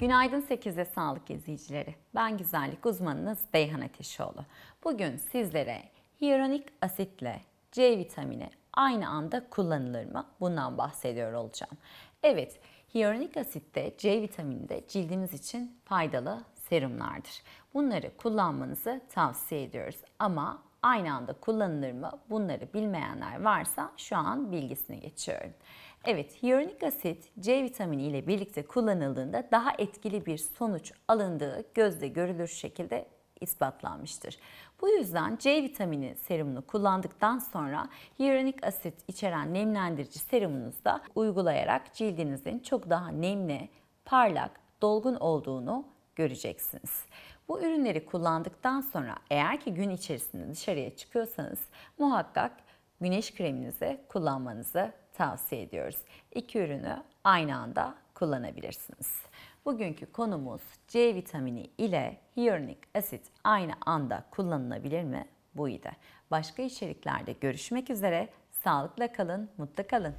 Günaydın 8'de sağlık izleyicileri. Ben güzellik uzmanınız Beyhan Ateşoğlu. Bugün sizlere hyaluronik asitle C vitamini aynı anda kullanılır mı? Bundan bahsediyor olacağım. Evet, hyaluronik asit de C vitamini de cildimiz için faydalı serumlardır. Bunları kullanmanızı tavsiye ediyoruz. Ama aynı anda kullanılır mı? Bunları bilmeyenler varsa şu an bilgisini geçiyorum. Evet, hyaluronik asit C vitamini ile birlikte kullanıldığında daha etkili bir sonuç alındığı gözle görülür şekilde ispatlanmıştır. Bu yüzden C vitamini serumunu kullandıktan sonra hyaluronik asit içeren nemlendirici serumunuzu da uygulayarak cildinizin çok daha nemli, parlak, dolgun olduğunu göreceksiniz. Bu ürünleri kullandıktan sonra eğer ki gün içerisinde dışarıya çıkıyorsanız muhakkak güneş kreminizi kullanmanızı tavsiye ediyoruz. İki ürünü aynı anda kullanabilirsiniz. Bugünkü konumuz C vitamini ile hyaluronik asit aynı anda kullanılabilir mi? Buydu. Başka içeriklerde görüşmek üzere. Sağlıkla kalın, mutlu kalın.